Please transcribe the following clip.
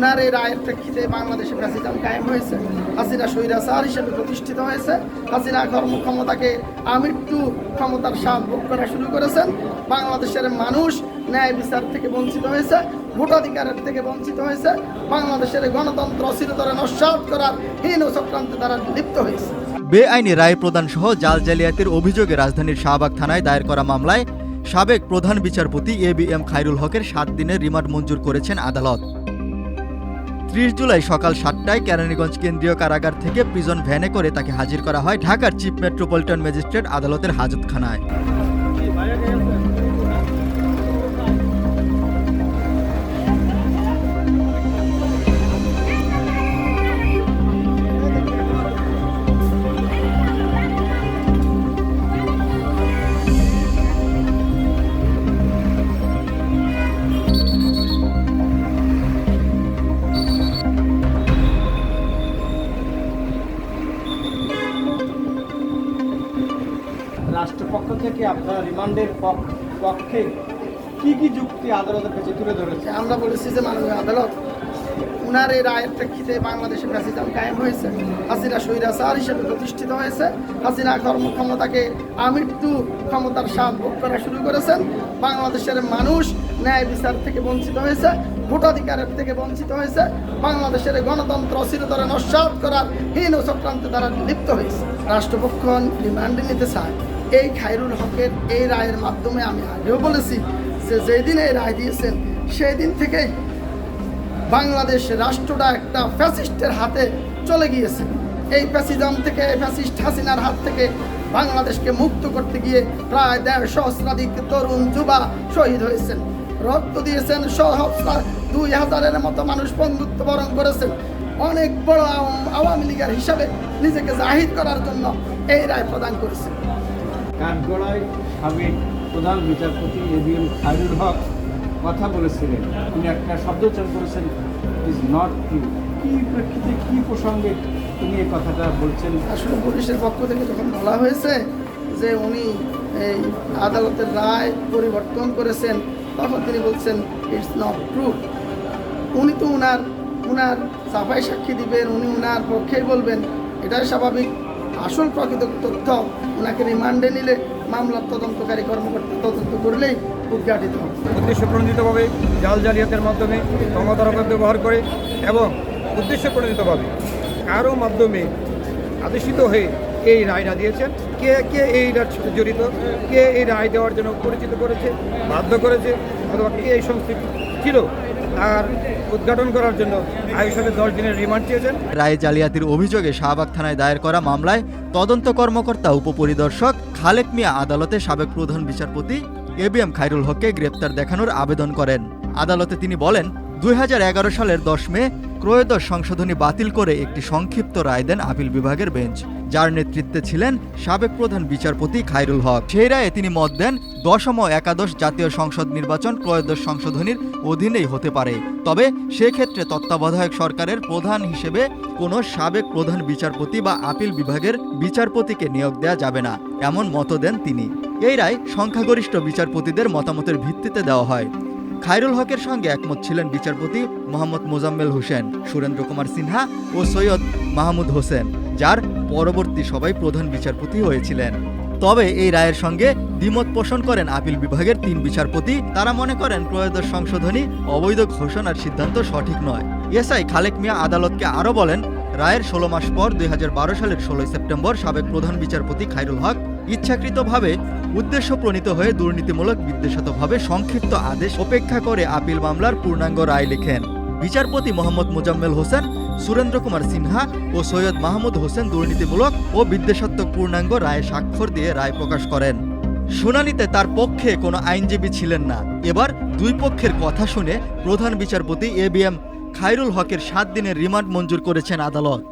উনার এই রায়ের প্রেক্ষিতে বাংলাদেশে ফ্যাসিজম কায়েম হয়েছে। হাসিনা স্বৈরাচার হিসেবে প্রতিষ্ঠিত হয়েছে। হাসিনা কর্মক্ষমতাকে আমৃত্যু ক্ষমতার স্বাদ ভোগ করা শুরু করেছেন। বাংলাদেশের মানুষ ন্যায় বিচার থেকে বঞ্চিত হয়েছে, ভোটাধিকারের থেকে বঞ্চিত হয়েছে। বাংলাদেশের গণতন্ত্র চিরতরে নস্বাত করার হীন চক্রান্তে তারা লিপ্ত হয়েছে। বেআইনি রায় প্রদান সহ জাল জালিয়াতির অভিযোগে রাজধানীর শাহবাগ থানায় দায়ের করা মামলায় সাবেক প্রধান বিচারপতি এ বি এম খায়রুল হকের সাত দিনের রিমান্ড মঞ্জুর করেছেন আদালত। ত্রিশ জুলাই সকাল সাতটায় কেরানীগঞ্জ কেন্দ্রীয় কারাগার থেকে প্রিজন ভ্যানে করে তাকে হাজির করা হয় ঢাকার চিফ মেট্রোপলিটন ম্যাজিস্ট্রেট আদালতের হাজতখানায়। রাষ্ট্রপক্ষ থেকে আপনারা রিমান্ডের পক্ষে কি কি যুক্তি আদালতের কাছে তুলে ধরেছে আমরা বলেছি যে মাননীয় আদালত উনার এই রায়ের প্রেক্ষিতে বাংলাদেশে ফ্যাসিজম কায়েম হয়েছে। হাসিনা স্বৈরাচার হিসেবে প্রতিষ্ঠিত হয়েছে। হাসিনা কর্মক্ষমতাকে আমৃত্যু ক্ষমতার স্বাদ ভোগ করা শুরু করেছেন। বাংলাদেশের মানুষ ন্যায় বিচার থেকে বঞ্চিত হয়েছে, ভোটাধিকারের থেকে বঞ্চিত হয়েছে। বাংলাদেশের গণতন্ত্র চিরতরে নস্বাত করার হীন চক্রান্তে তারা লিপ্ত হয়েছে। রাষ্ট্রপক্ষ রিমান্ডে নিতে চায়। এই খায়রুল হকের এই রায়ের মাধ্যমে আমি আগেও বলেছি যে যেদিন এই রায় দিয়েছেন সেই দিন থেকেই বাংলাদেশ রাষ্ট্রটা একটা ফ্যাসিস্টের হাতে চলে গিয়েছে। এই ফ্যাসিজম থেকে ফ্যাসিস্ট হাসিনার হাত থেকে বাংলাদেশকে মুক্ত করতে গিয়ে প্রায় দেড় সহস্রাধিক তরুণ যুবা শহীদ হয়েছেন। রক্ত দিয়েছেন সহস্রা দুই হাজারের মতো মানুষ বন্ধুত্ব বরণ করেছেন। অনেক বড় আওয়ামী লীগের হিসাবে নিজেকে জাহির করার জন্য এই রায় প্রদান করেছেন। কাঠগড়ায় সাবেক প্রধান বিচারপতি A B M Khairul Haque কথা বলেছিলেন। তিনি একটা শব্দ উচ্চারণ করেছেন ইজ নট ট্রু কি প্রেক্ষিতে, কি প্রসঙ্গে তিনি এই কথাটা বলছেন? আসলে পুলিশের পক্ষ থেকে যখন বলা হয়েছে যে উনি এই আদালতের রায় পরিবর্তন করেছেন, তখন তিনি বলছেন ইটস নট ট্রু উনি তো উনার উনার সাফাই সাক্ষী দিবেন, উনি উনার পক্ষেই বলবেন। এটাই স্বাভাবিক। আসল প্রকৃত তথ্য ওনাকে রিমান্ডে নিলে মামলার তদন্তকারী কর্মকর্তা তদন্ত করলেই উদ্ঘাটিত হবে। উদ্দেশ্য প্রণোদিতভাবে জাল জালিয়াতের মাধ্যমে ক্ষমতার ব্যবহার করে এবং উদ্দেশ্য প্রণোদিতভাবে কারও মাধ্যমে আদেশিত হয়ে এই রায়টা দিয়েছেন, কে কে এই সাথে জড়িত, কে এই রায় দেওয়ার জন্য পরিচিত করেছে, বাধ্য করেছে, অথবা কে এই সংস্কৃতি ছিল আর উদ্ঘাটন করার জন্য আয়ুষকে দশ দিনের রিমান্ড চেয়েছেন। রায় জালিয়াতির অভিযোগে শাহবাগ থানায় দায়ের করা মামলায় তদন্ত কর্মকর্তা, উপপরিদর্শক খালেক মিয়া আদালতে সাবেক প্রধান বিচারপতি এ বি এম খাইরুল হককে গ্রেপ্তার দেখানোর আবেদন করেন। আদালতে তিনি বলেন দুই হাজার এগারো সালের দশ মে ক্রয়োদশ সংশোধনী বাতিল করে একটি সংক্ষিপ্ত রায় দেন আপিল বিভাগের বেঞ্চ, যার নেতৃত্বে ছিলেন সাবেক প্রধান বিচারপতি খায়রুল হক। সেই রায়ে তিনি মত দেন, দশম ও একাদশ জাতীয় সংসদ নির্বাচন ক্রয়োদশ সংশোধনীর অধীনেই হতে পারে। তবে সেক্ষেত্রে তত্ত্বাবধায়ক সরকারের প্রধান হিসেবে কোনো সাবেক প্রধান বিচারপতি বা আপিল বিভাগের বিচারপতিকে নিয়োগ দেওয়া যাবে না, এমন মত দেন তিনি। এই রায় সংখ্যাগরিষ্ঠ বিচারপতিদের মতামতের ভিত্তিতে দেওয়া হয়। খায়রুল হকের সঙ্গে একমত ছিলেন বিচারপতি মোহাম্মদ মোজাম্মেল হোসেন, সুরেন্দ্র কুমার সিনহা ও সৈয়দ মাহমুদ হোসেন, যার পরবর্তী সবাই প্রধান বিচারপতি হয়েছিলেন। তবে এই রায়ের সঙ্গে দ্বিমত পোষণ করেন আপিল বিভাগের তিন বিচারপতি। তারা মনে করেন ত্রয়োদশ সংশোধনী অবৈধ ঘোষণার সিদ্ধান্ত সঠিক নয়। এসআই খালেক মিয়া আদালতকে আরও বলেন রায়ের ষোলো মাস পর দু হাজার বারো সালের ষোলোই সেপ্টেম্বর সাবেক প্রধান বিচারপতি খায়রুল হক ইচ্ছাকৃতভাবে উদ্দেশ্য প্রণীত হয়ে দুর্নীতিমূলক বিদ্বেষাতভাবে সংক্ষিপ্ত আদেশ উপেক্ষা করে আপিল মামলার পূর্ণাঙ্গ রায় লেখেন। বিচারপতি মোহাম্মদ মোজাম্মেল হোসেন, সুরেন্দ্র কুমার সিনহা ও সৈয়দ মাহমুদ হোসেন দুর্নীতিমূলক ও বিদ্বেষাত্মক পূর্ণাঙ্গ রায়ে স্বাক্ষর দিয়ে রায় প্রকাশ করেন। শুনানিতে তার পক্ষে কোনো আইনজীবী ছিলেন না। এবার দুই পক্ষের কথা শুনে প্রধান বিচারপতি এ বি এম খাইরুল হকের সাত দিনের রিমান্ড মঞ্জুর করেছেন আদালত।